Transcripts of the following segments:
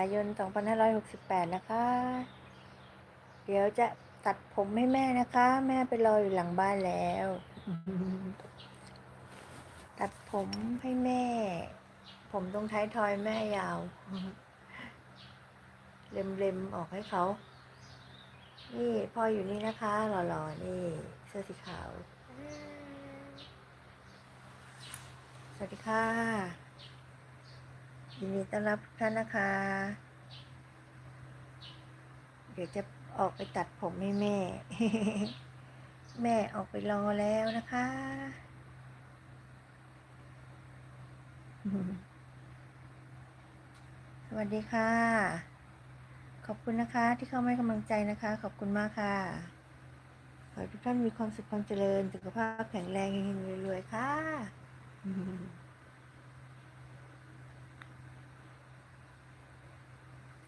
ายน 2568 นะคะ เดี๋ยวจะตัดผมให้แม่นะคะ แม่ไปรออยู่หลังบ้านแล้ว ตัดผมให้แม่ ผมตรงท้ายทอยแม่ยาว เล็มๆออกให้เขา นี่พ่ออยู่นี่นะคะ หล่อๆ นี่ เสื้อสีขาว สวัสดีค่ะ ยินดีต้อนรับท่านนะคะ เดี๋ยวจะออกไปตัดผมให้แม่ แม่ออกไปรอแล้วนะคะ สวัสดีค่ะ ขอบคุณนะคะ ที่เข้ามาให้กำลังใจนะคะ ขอบคุณมากค่ะ ขอให้ทุกท่านมีความสุขความเจริญ สุขภาพแข็งแรงเฮงๆรวยๆค่ะ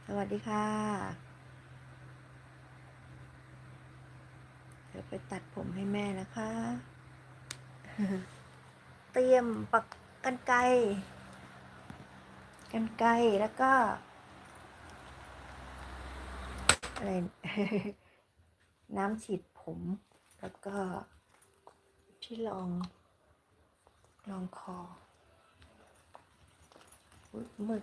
สวัสดีค่ะ เดี๋ยวไปตัดผมให้แม่นะคะ เตรียมปักกันไกกันไกแล้วก็ อะไร น้ำฉีดผม แล้วก็ที่ลองลองคอมืด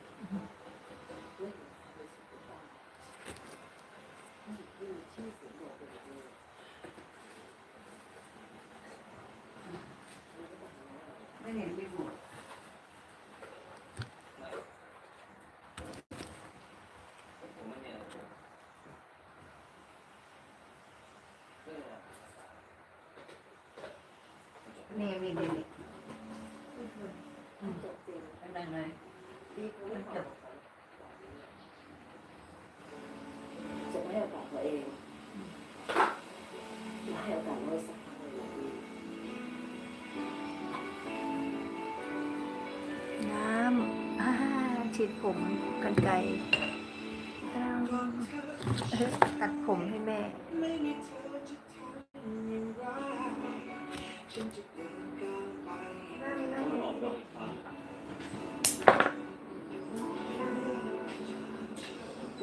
นี่อะไรไหมที่มันจบจะไม่ให้โองตัวเองจะให้โอกาสเราสักครั้งหนึ่งน้ำอ่าฉีดผมกันไกลตัดผมให้แม่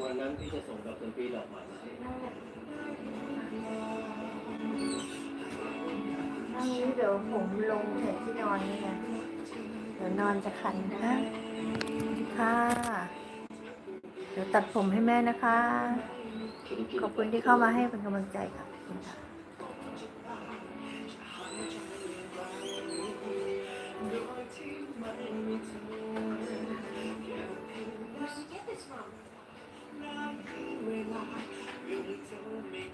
ันนั้นที่จะส่งดอกเตอร์ปีดอกไม้มาให้นั่งนี้เดี๋ยวผมลงเสร็ที่นอนนี่นะเดี๋ยวนอนจะขันนะค่ะ เดี๋ยวตัดผมให้แม่นะคะ ขอบคุณที่เข้ามาให้เป็นกำลังใจค่ะขอบคุณค่ะ